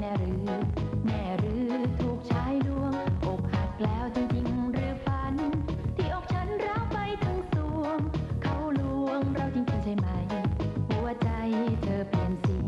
แน่หรือ แน่หรือถูกชายลวง อกหักแล้วจริงๆหรือฝัน ที่อกฉันร้าวไปทั้งสวง เขาลวงเราจริงๆใช่ไหม หัวใจเธอเปลี่ยนสี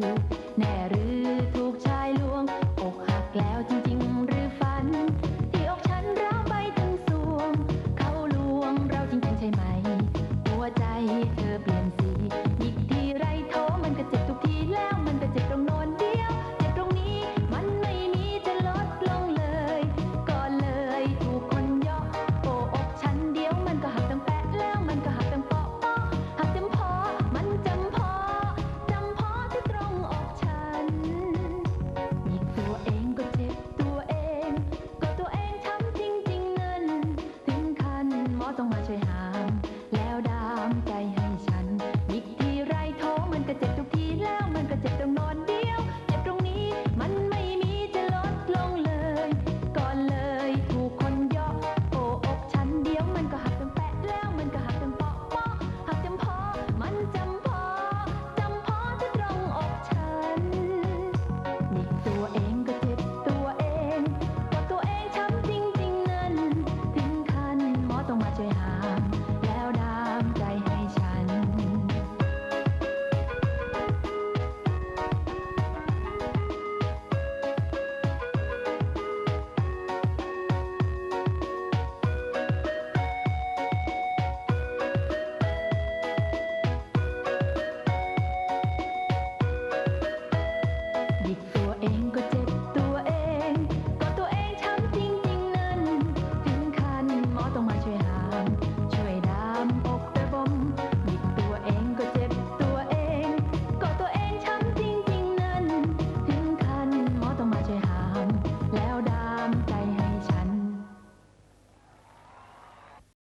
you. ต้องมาช่วยหา